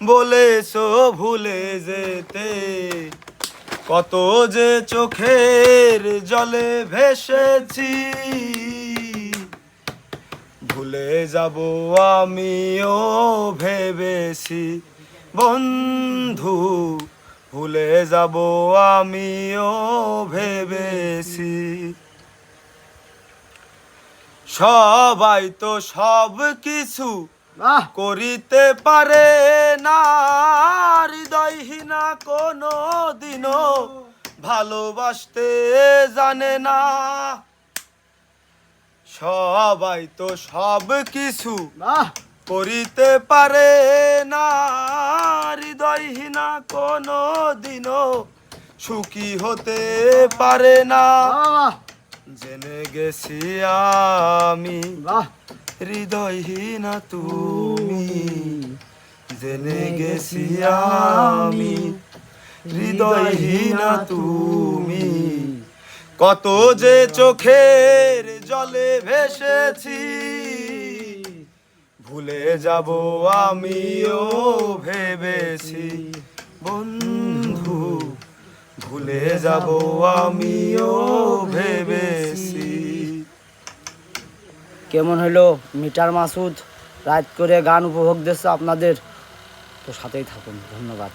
বলেছ ভুলে যেতে। কত যে চোখের জলে ভেসেছি ভুলে যাব আমিও ভেবেছি। বন্ধু ভুলে যাব আমিও ভেবেছি। সবাই তো সব কিছু করিতে পারে। না হৃদয়হীনা কোনো দিনও ভালোবাসতে জানে না। সবাই তো সব কিছু করিতে পারে। না হৃদয়হীনা কোনো দিনও সুখী হতে পারে না। জেনে গেছি আমি হৃদয়হীনা তুমি। জেনে গেছি আমি, হৃদয়হীনা তুমি। কত যে চোখের জলে ভেসেছি, ভুলে যাব আমিও ভেবেছি। বন্ধু, ভুলে যাব আমিও ভেবেছি। কেমন হলো মিটার মাসুদ? রাত করে গান উপভোগ দিচ্ছে আপনাদের? তো সাথেই থাকুন ধন্যবাদ।